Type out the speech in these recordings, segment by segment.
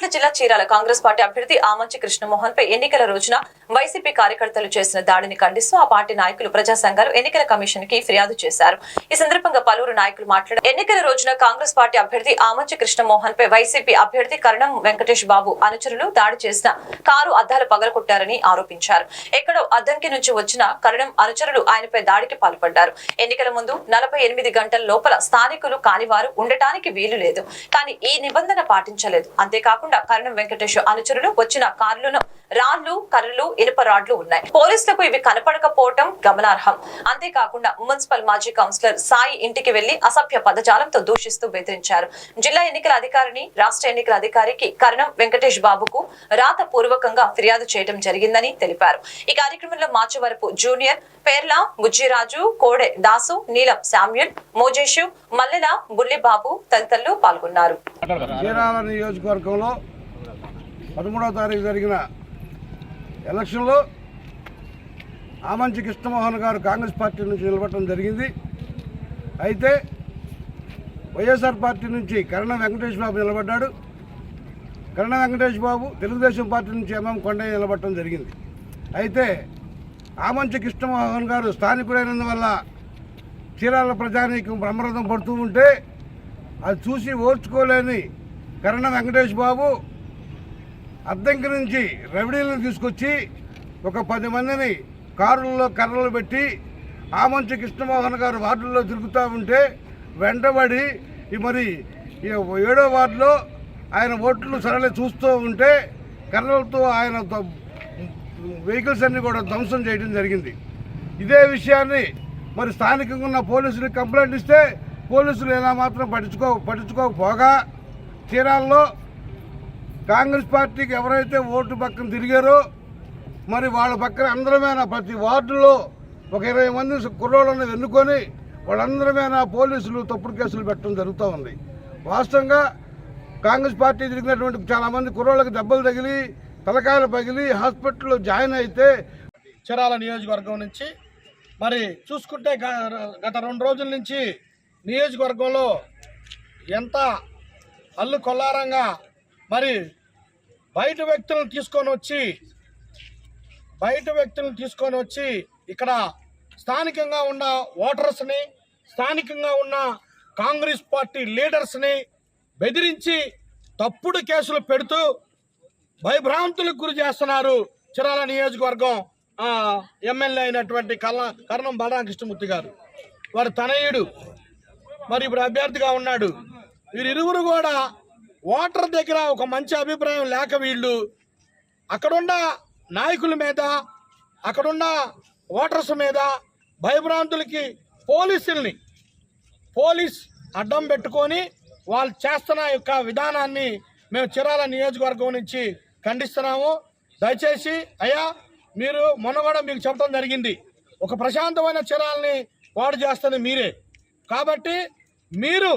బాపట్ల జిల్లా చీరాల కాంగ్రెస్ పార్టీ అభ్యర్థి ఆమంచి కృష్ణమోహన్ పై ఎన్నికల రోజున వైసీపీ కార్యకర్తలు చేసిన దాడిని ఖండిస్తూ ఆ పార్టీ నాయకులు ప్రజా సంఘాలు ఎన్నికల కమిషన్కి ఫిర్యాదు చేశారు. ఈ సందర్భంగా పలువురు నాయకులు మాట్లాడారు. ఎన్నికల రోజున కాంగ్రెస్ పార్టీ అభ్యర్థి ఆమంచి కృష్ణమోహన్ పై వైసీపీ అభ్యర్థి కరణం వెంకటేష్ బాబు అనుచరులు దాడి చేసిన కారు అద్దాలు పగలకొట్టారని ఆరోపించారు. ఎక్కడో అద్దంకి నుంచి వచ్చిన కరణం అనుచరులు ఆయనపై దాడికి పాల్పడ్డారు. ఎన్నికల ముందు నలభై గంటల లోపల స్థానికులు కానివారు ఉండటానికి వీలు లేదు. కానీ ఈ నిబంధన పాటించలేదు. అంతేకాకుండా కరణం వెంకటేష్ అనుచరులు వచ్చిన కార్లను రాళ్ళు కర్రలు ఇనుప రాడ్లు ఉన్నాయి. పోలీసులకు ఇవి కనపడకపోవటం గమనార్హం. అంతేకాకుండా మున్సిపల్ మాజీ కౌన్సిలర్ సాయి ఇంటికి వెళ్ళి అసభ్య పదజాలంతో దూషిస్తూ బెదిరించారు. జిల్లా ఎన్నికల అధికారిని రాష్ట్ర ఎన్నికల అధికారికి కరణం వెంకటేష్ బాబుకు రాత పూర్వకంగా ఫిర్యాదు చేయడం జరిగిందని తెలిపారు. ఈ కార్యక్రమంలో మార్చవరపు జూనియర్ పేర్ల బుజ్జిరాజు కోడె దాసు నీలం శామ్యుల్ మోజేషు మల్లెల బుల్లిబాబు తదితరులు పాల్గొన్నారు. నియోజకవర్గంలో పదమూడవ తారీఖు జరిగిన ఎలక్షన్లో ఆమంచి కృష్ణమోహన్ గారు కాంగ్రెస్ పార్టీ నుంచి నిలబడటం జరిగింది. అయితే వైఎస్ఆర్ పార్టీ నుంచి కరణ వెంకటేష్ బాబు నిలబడ్డాడు. కరణ వెంకటేష్ బాబు తెలుగుదేశం పార్టీ నుంచి ఎంఎం కొండయ్య నిలబడటం జరిగింది. అయితే ఆమంచి కృష్ణమోహన్ గారు స్థానికుడైనందువల్ల చీరాల ప్రజానీకం బ్రహ్మరథం పడుతూ ఉంటే అది చూసి ఓర్చుకోలేని కరణ వెంకటేష్ బాబు అద్దంకి నుంచి రవిడీలను తీసుకొచ్చి ఒక పది మందిని కారుల్లో కర్రలు పెట్టి ఆమంచి కృష్ణమోహన్ గారు వార్డుల్లో తిరుగుతూ ఉంటే వెంటబడి ఈ మరి ఈ ఏడో వార్డులో ఆయన ఓట్లు సరళి చూస్తూ ఉంటే కర్రలతో ఆయన వెహికల్స్ అన్ని కూడా ధ్వంసం చేయడం జరిగింది. ఇదే విషయాన్ని మరి స్థానికంగా ఉన్న పోలీసులకు కంప్లైంట్ ఇస్తే పోలీసులు ఎలా మాత్రం పట్టించుకో పట్టించుకోకపోగా చీరాల్లో కాంగ్రెస్ పార్టీకి ఎవరైతే ఓటు పక్కన తిరిగారో మరి వాళ్ళ పక్కన అందరమైనా ప్రతి వార్డులో ఒక ఇరవై మంది కుర్రోళ్ళని ఎన్నుకొని వాళ్ళందరమైనా పోలీసులు తప్పుడు కేసులు పెట్టడం జరుగుతూ ఉంది. వాస్తవంగా కాంగ్రెస్ పార్టీ తిరిగినటువంటి చాలామంది కుర్రోళ్ళకి దెబ్బలు తగిలి తలకాయలు పగిలి హాస్పిటల్లో జాయిన్ అయితే చీరాల నియోజకవర్గం నుంచి మరి చూసుకుంటే గత రెండు రోజుల నుంచి నియోజకవర్గంలో ఎంత అల్లు కొల్లారంగా మరి బయట వ్యక్తులను తీసుకొని వచ్చి బయట వ్యక్తులను తీసుకొని వచ్చి ఇక్కడ స్థానికంగా ఉన్న ఓటర్స్ని స్థానికంగా ఉన్న కాంగ్రెస్ పార్టీ లీడర్స్ని బెదిరించి తప్పుడు కేసులు పెడుతూ భయభ్రాంతులకు గురి చేస్తున్నారు చిరాల నియోజకవర్గం ఎమ్మెల్యే అయినటువంటి కల్ల కర్ణం బాలకృష్ణమూర్తి గారు. వారి తనయుడు. మరి ఇప్పుడు అభ్యర్థిగా ఉన్నాడు. వీరిరువురు కూడా ఓటర్ దగ్గర ఒక మంచి అభిప్రాయం లేక వీళ్ళు అక్కడున్న నాయకుల మీద అక్కడున్న ఓటర్స్ మీద భయభ్రాంతులకి పోలీసుల్ని పోలీస్ అడ్డం పెట్టుకొని వాళ్ళు చేస్తున్న యొక్క విధానాన్ని మేము చిరాల నియోజకవర్గం నుంచి ఖండిస్తున్నాము. దయచేసి అయ్యా మీరు మొన్న కూడా మీకు చెప్పడం జరిగింది. ఒక ప్రశాంతమైన చిరాలని పాడు చేస్తుంది మీరే. కాబట్టి మీరు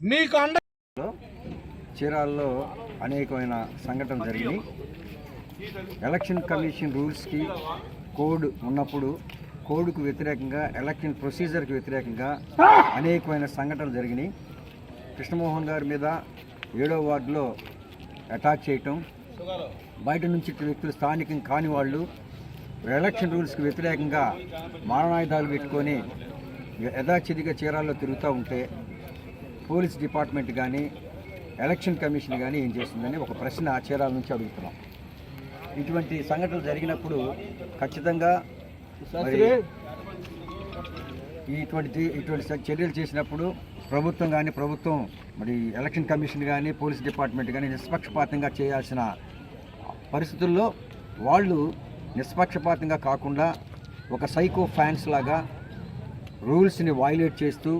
మీకు అండ చీరాల్లో అనేకమైన సంఘటన జరిగినాయి. ఎలక్షన్ కమిషన్ రూల్స్కి కోడ్ ఉన్నప్పుడు కోడ్కు వ్యతిరేకంగా ఎలక్షన్ ప్రొసీజర్కి వ్యతిరేకంగా అనేకమైన సంఘటనలు జరిగినాయి. కృష్ణమోహన్ గారి మీద ఏడో వార్డులో అటాక్ చేయటం బయట నుంచి వ్యక్తులు స్థానికం కాని వాళ్ళు ఎలక్షన్ రూల్స్కి వ్యతిరేకంగా మారణాయుధాలు పెట్టుకొని యథాచితిగా చీరాల్లో తిరుగుతూ ఉంటే పోలీస్ డిపార్ట్మెంట్ కానీ ఎలక్షన్ కమిషన్ కానీ ఏం చేస్తుందని ఒక ప్రశ్న చీరాల నుంచి అడుగుతున్నాం. ఇటువంటి సంఘటనలు జరిగినప్పుడు ఖచ్చితంగా మరి ఇటువంటి ఇటువంటి చర్యలు చేసినప్పుడు ప్రభుత్వం కానీ ప్రభుత్వం మరి ఎలక్షన్ కమిషన్ కానీ పోలీస్ డిపార్ట్మెంట్ కానీ నిష్పక్షపాతంగా చేయాల్సిన పరిస్థితుల్లో వాళ్ళు నిష్పక్షపాతంగా కాకుండా ఒక సైకో ఫ్యాన్స్ లాగా రూల్స్ని వైలేట్ చేస్తూ